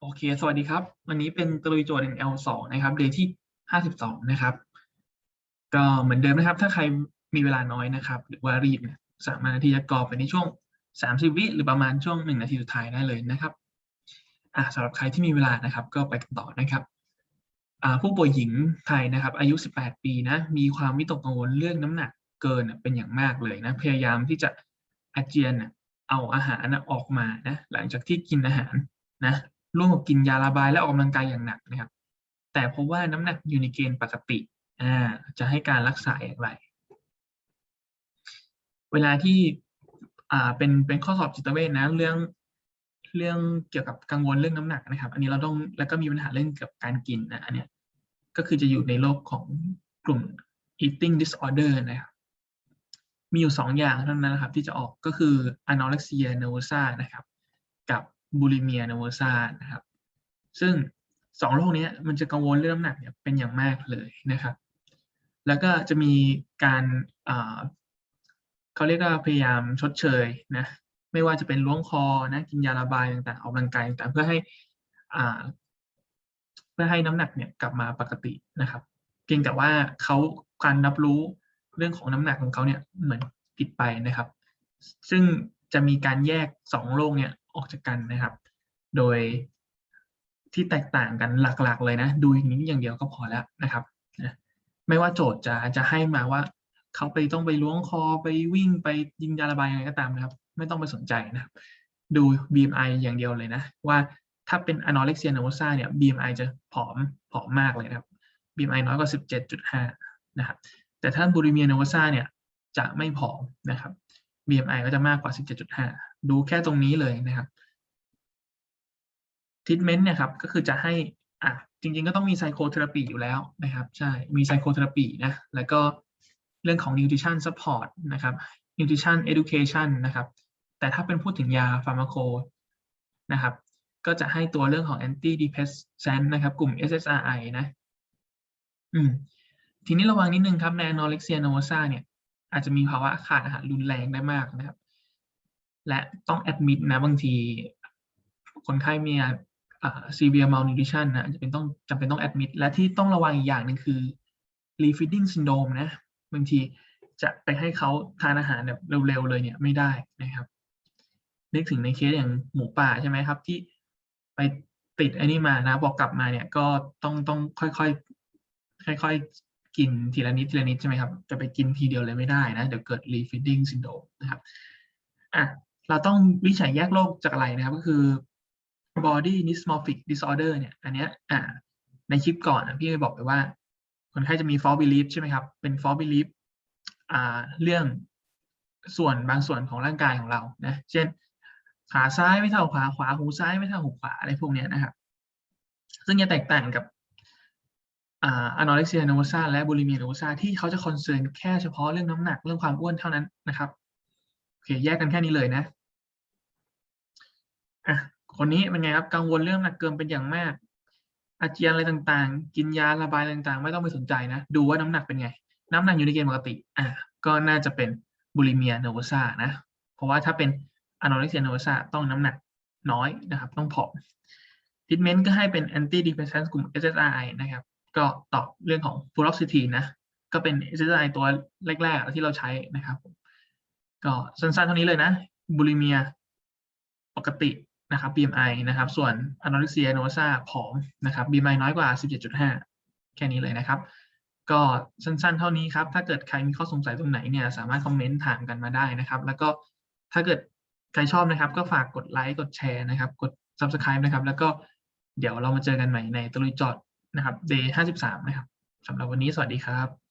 โอเค สวัสดีครับ วันนี้เป็นตะลุยโจทย์ NL2 นะครับเดย์ที่ 52 นะครับ ก็เหมือนเดิมนะครับ ถ้าใครมีเวลาน้อยนะครับ หรือว่ารีบเนี่ยสามารถที่จะกรอกไปในช่วง 30 วิหรือประมาณช่วง 1 นาทีสุดท้ายได้เลยนะครับ อ่าสำหรับใครที่มีเวลานะครับ ก็ไปกันต่อนะครับ อ่าผู้ป่วยหญิงไทยนะครับ อายุ 18 ปีนะ มีความวิตกกังวลเรื่องน้ำหนักเกินเป็นอย่างมากเลยนะ พยายามที่จะอาเจียนนะเอาอาหารออกมานะ หลังจากที่กินอาหารนะ ร่วมกับกินยาระบายและออกกำลังกายอย่างหนักนะครับ แต่พบว่าน้ำหนักอยู่ในเกณฑ์ปกติอ่าจะให้การรักษาอย่างไร เวลาที่อ่าเป็นเป็นข้อสอบจิตเวชนะเรื่องเรื่องเกี่ยวกับกังวลเรื่องน้ำหนักนะครับ อันนี้เราต้องแล้วก็มีปัญหาเรื่องเกี่ยวกับการกินนะอันเนี้ยก็คือจะอยู่ในโลกของกลุ่ม eating disorder นะครับมีอยู่ 2 อย่างเท่านั้นนะครับ ที่จะออกก็คือ anorexia nervosa นะครับ กับ bulimia nervosa นะครับ ซึ่ง2โรคนี้มันจะกังวลเรื่องน้ำหนักเนี่ยเป็นอย่างมากเลยนะครับ แล้วก็จะมีการเขาเรียกว่าพยายามชดเชยนะไม่ว่าจะเป็นล้วงคอนะกินยาระบายต่างๆออกกำลังกายต่างๆเพื่อให้เพื่อให้น้ำหนักเนี่ยกลับมาปกตินะครับ เพียงแต่ว่าเขาการรับรู้เรื่องของน้ำหนักของเขาเนี่ยเหมือนผิดไปนะครับ ซึ่งจะมีการแยก2โรคเนี่ย ออกจากกันนะครับ โดยที่แตกต่างกันหลักๆ เลยนะ ดูอย่างนี้อย่างเดียวก็พอแล้วนะครับนะไม่ว่าโจทย์จะจะให้มาว่าเขาไปต้องไปล้วงคอไปวิ่งไปยิงยาระบายยังไงก็ตามนะครับ ไม่ต้องไปสนใจนะครับ ดู BMI อย่างเดียวเลยนะ ว่าถ้าเป็น anorexia nervosa เนี่ย BMI จะผอมผอมมากเลยนะครับ BMI น้อยกว่า 17.5 นะครับ แต่ถ้า bulimia nervosa เนี่ยจะไม่ผอมนะครับ BMI ก็จะมากกว่า 17.5 ดูแค่ตรงนี้เลยนะครับ treatment เนี่ยครับก็คือจะให้อ่าจริง ๆ ก็ต้องมี psychotherapy อยู่แล้วนะครับใช่มี psychotherapy นะแล้วก็เรื่องของ nutrition support นะครับ nutrition education นะครับแต่ถ้าเป็นพูดถึงยา pharmaco นะครับก็จะให้ตัวเรื่องของ antidepressant นะครับ กลุ่ม SSRI นะ อืม ทีนี้ระวังนิดนึงครับใน anorexia nervosa เนี่ย อาจจะมีภาวะขาดอาหารรุนแรงได้มากนะครับ และต้อง admit นะบางทีคนไข้มีอ่า severe malnutrition นะจะเป็นต้องจำเป็นต้อง admit และที่ต้องระวังอีกอย่างหนึ่งคือ refeeding syndrome นะบางทีจะไปให้เขาทานอาหารแบบเร็วๆเลยเนี่ยไม่ได้นะครับนึกถึงในเคสอย่างหมูป่าใช่ไหมครับ ที่ไปติดไอ้นี่มานะพอกลับมาเนี่ยก็ต้องต้องค่อยๆค่อยๆกินทีละนิดทีละนิดใช่ไหมครับจะไปกินทีเดียวเลยไม่ได้นะเดี๋ยวเกิด refeeding syndrome นะครับอ่า เราต้องวิจัยแยกโรคจากอะไรนะครับ ก็คือ body dysmorphic disorder เนี่ย อันเนี้ยอ่า ในคลิปก่อนนะพี่ได้บอกไปว่า คนไข้จะมี false belief ใช่ไหมครับ เป็น false belief อ่า เรื่องส่วนบางส่วนของร่างกายของเรา นะ เช่น ขาซ้ายไม่เท่าขาขวา หูซ้ายไม่เท่าหูขวา อะไรพวกเนี้ยนะครับ ซึ่งจะแตกต่างกับอ่า anorexia nervosa และ bulimia nervosa ที่เขาจะ concern แค่เฉพาะเรื่องน้ำหนัก เรื่องความอ้วนเท่านั้นนะครับ โอเค แยกกันแค่นี้เลยนะ อะคนนี้เป็นไงครับกังวลเรื่องน้ำหนักเกินเป็นอย่างมาก อาเจียนอะไรต่างๆ กินยาระบายอะไรต่างๆ ไม่ต้องไปสนใจนะ ดูว่าน้ำหนักเป็นไง น้ำหนักอยู่ในเกณฑ์ปกติอ่าก็น่าจะเป็น bulimia nervosa นะ เพราะว่าถ้าเป็น anorexia nervosa ต้องน้ำหนักน้อยนะครับ ต้องผอม treatment ก็ให้เป็น antidepressant กลุ่ม SSRI นะครับ ก็ตอบเรื่องของ fluoxetine นะ ก็เป็น SSRI ตัวแรก ๆ ที่เราใช้นะครับ ก็สั้นๆเท่านี้เลยนะ bulimia ปกติ นะครับ BMI นะครับ ส่วน anorexia nervosa ผอมนะครับ BMI น้อยกว่า 17.5 แค่นี้เลยนะครับ ก็สั้นๆ เท่านี้ครับ ถ้าเกิดใครมีข้อสงสัยตรงไหนเนี่ย สามารถคอมเมนต์ถามกันมาได้นะครับ แล้วก็ถ้าเกิดใครชอบนะครับ ก็ฝากกดไลค์กดแชร์นะครับ กด subscribe นะครับ แล้วก็เดี๋ยวเรามาเจอกันใหม่ในตะลุยจทย์นะครับ day 53 นะครับสำหรับวันนี้สวัสดีครับ